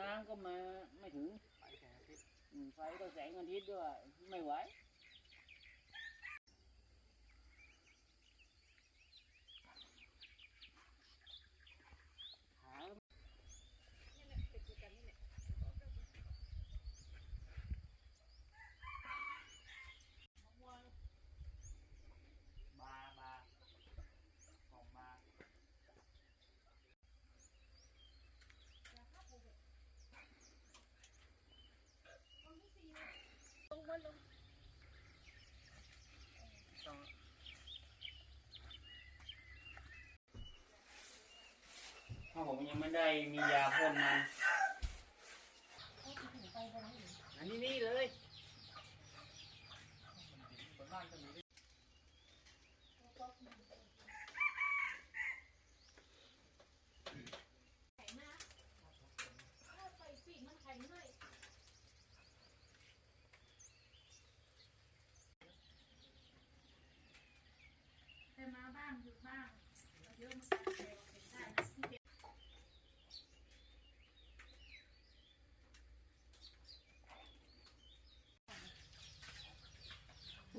น้ำก็มาไม่ถึงอืมไฟก็แสงอาทิตย์ด้วย ไม่ไหว หา บาบาของบา ต้องถ้าผมยังไม่ได้มียาพ่นมันอันนี้นี่เลย โอ้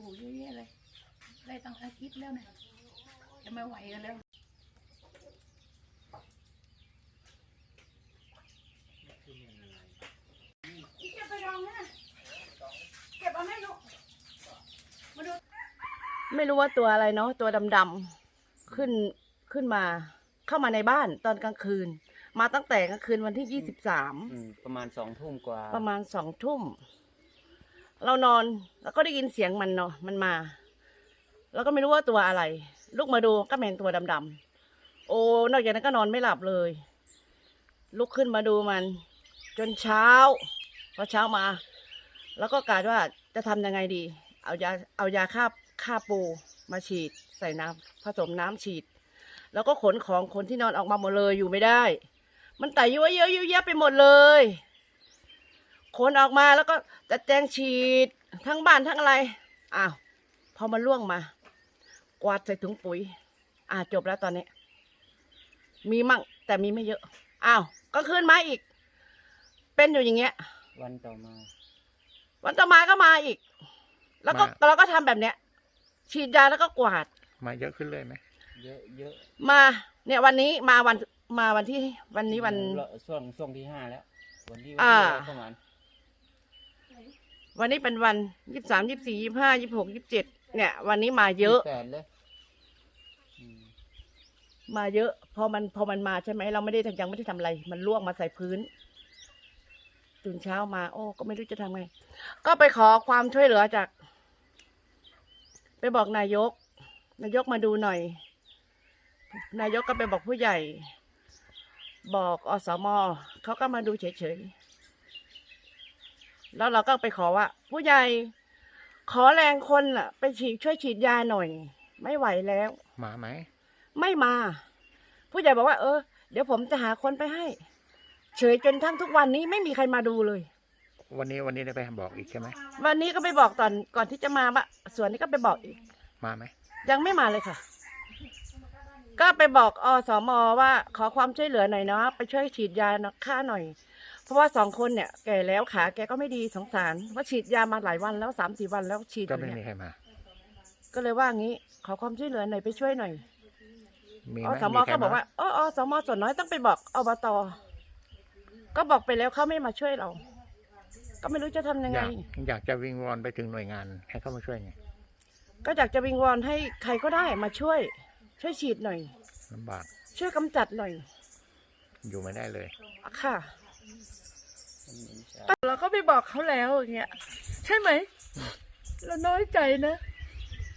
โหเยอะแยะเลย ได้ตั้งอาทิตย์แล้วเนี่ยจะไม่ไหวกันแล้วเก็บไปรองนะเก็บเอาให้ลูกมาดู ไม่รู้ว่าตัวอะไรเนาะตัวดำๆขึ้น ขึ้นมาเข้ามาในบ้านตอนกลางคืน มาตั้งแต่กลางคืนวันที่ยี่สิบสามอืมประมาณสองทุ่มกว่า ประมาณสองทุ่ม เรานอนแล้วก็ได้ยินเสียงมันเนาะมันมา แล้วก็ไม่รู้ว่าตัวอะไร ลุกมาดูก็เป็นตัวดำๆโอ้นอกจากนั้นก็นอนไม่หลับเลย ลุกขึ้นมาดูมัน จนเช้าพอเช้ามา แล้วก็กะว่าจะทำยังไงดี เอายาเอายาฆ่าฆ่าปูมาฉีด ใส่น้ำผสมน้ำฉีด แล้วก็ขนของคนที่นอนออกมาหมดเลยอยู่ไม่ได้ มันไต่ยั่วเยอะยุ่ยแยะไปหมดเลยขนออกมาแล้วก็จัดแจงฉีดทั้งบ้านทั้งอะไรอ้าวพอมันล่วงมา กวาดใส่ถุงปุ๋ย อ่าจบแล้วตอนนี้ มีมั่งแต่มีไม่เยอะอ้าวก็คืนมาอีก เป็นอยู่อย่างเงี้ย วันต่อมา วันต่อมาก็มาอีก แล้วก็มา เราก็ทำแบบเนี้ย ฉีดยาแล้วก็กวาด มาเยอะขึ้นเลยไหม เยอะเยอะมา เนี่ยวันนี้มาวันมาวันที่วันนี้วัน ช่วงช่วงที่ห้าแล้ว วันที่อ่าวันที่ประมาณวันนี้เป็นวันยี่สามยี่สี่ยี่ห้ายี่หกยี่เจ็ดเนี่ย วันนี้มาเยอะ แปดเลยอืมมาเยอะพอมันพอมันมาใช่ไหมเราไม่ได้ทำยังไม่ได้ทำอะไร มันล่วงมาใส่พื้นตื่นเช้ามา โอ้ ก็ไม่รู้จะทำไง ก็ไปขอความช่วยเหลือจาก ไปบอกนายก นายกมาดูหน่อย นายกก็ไปบอกผู้ใหญ่ บอกอสมเขาก็มาดูเฉยๆ แล้วเราก็ไปขอว่า ผู้ใหญ่ ขอแรงคนอะ ไปฉีดช่วยฉีดยาหน่อย ไม่ไหวแล้ว มาไหม ไม่มา ผู้ใหญ่บอกว่า เออ เดี๋ยวผมจะหาคนไปให้ เฉยจนทั้งทุกวันนี้ไม่มีใครมาดูเลย วันนี้วันนี้ได้ไปบอกอีกใช่ไหม วันนี้ก็ไปบอกตอนก่อนที่จะมาว่าส่วนนี้ก็ไปบอกอีก มาไหม ยังไม่มาเลยค่ะ ก็ไปบอกอสมว่าขอความช่วยเหลือหน่อยเนาะไปช่วยฉีดยาค่าหน่อย เพราะว่าสองคนเนี่ยแก่แล้วขาแกก็ไม่ดีสงสารว่าฉีดยามาหลายวันแล้วสามสี่วันแล้วฉีดอก็ยู่ไม่มีเนี่ยใครมาก็เลยว่างี้ ขอความช่วยเหลือหน่อยไปช่วยหน่อยมีอไหมสมมีใครก็บอกว่าอ๋ออสมส่วนน้อยต้องไปบอกอบตก็บอกไปแล้วเขาไม่มาช่วยเรา ก็ไม่รู้จะทำยังอไง ยากอยากจะวิงวอนไปถึงหน่วยงานให้เข้ามาช่วยไงก็อยากจะวิงวอนให้ใครก็ได้มาช่วย ช่วยฉีดหน่อย ลำบาก ช่วยกำจัดหน่อยอยู่ไม่ได้เลยค่ะมันมีสายเราก็ไปบอกเขาแล้วอย่างเงี้ยใช่ไหมเราน้อยใจนะ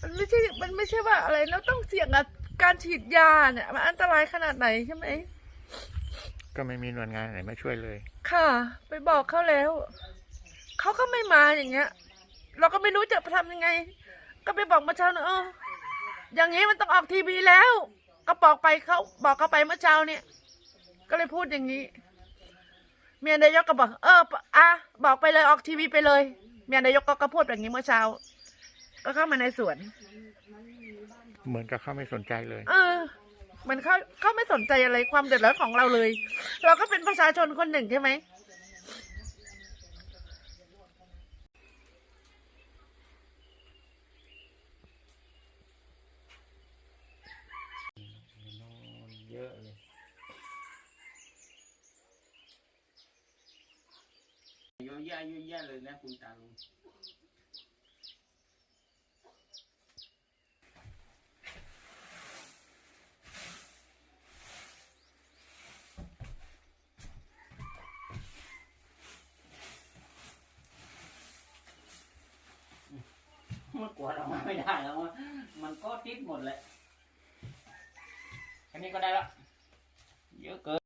มันไม่ใช่มันไม่ใช่ว่าอะไรแล้วต้องเสี่ยงกับการฉีดยาเนี่ยมันอันตรายขนาดไหนใช่ไหม ก็ไม่มีหน่วยงานไหนมาช่วยเลย ค่ะ ไปบอกเขาแล้ว เขาก็ไม่มาอย่างเงี้ย เราก็ไม่รู้จะทำยังไง ก็ไปบอกเมื่อเช้าเนอะเออ อย่างงี้มันต้องออกทีวีแล้ว ก็บอกไปเขาบอกเขาไปเมื่อเช้าเนี่ย ก็เลยพูดอย่างนี้ เมียนายกก็บอก เอออะบอกไปเลยออกทีวีไปเลย เมียนายกก็ก็พูดแบบนี้เมื่อเช้า ก็เข้ามาในสวน เหมือนกับเขาไม่สนใจเลย เออเหมันเขาเขาไม่สนใจอะไรความเดือดร้อนของเราเลย เราก็เป็นประชาชนคนหนึ่งใช่ไหม แย่เยอะแยะเลยนะคุณตาลุงมันกวาดออกมาไม่ได้แล้ว มันก็ติดหมดแหละแค่นี้ก็ได้ละเยอะเกิน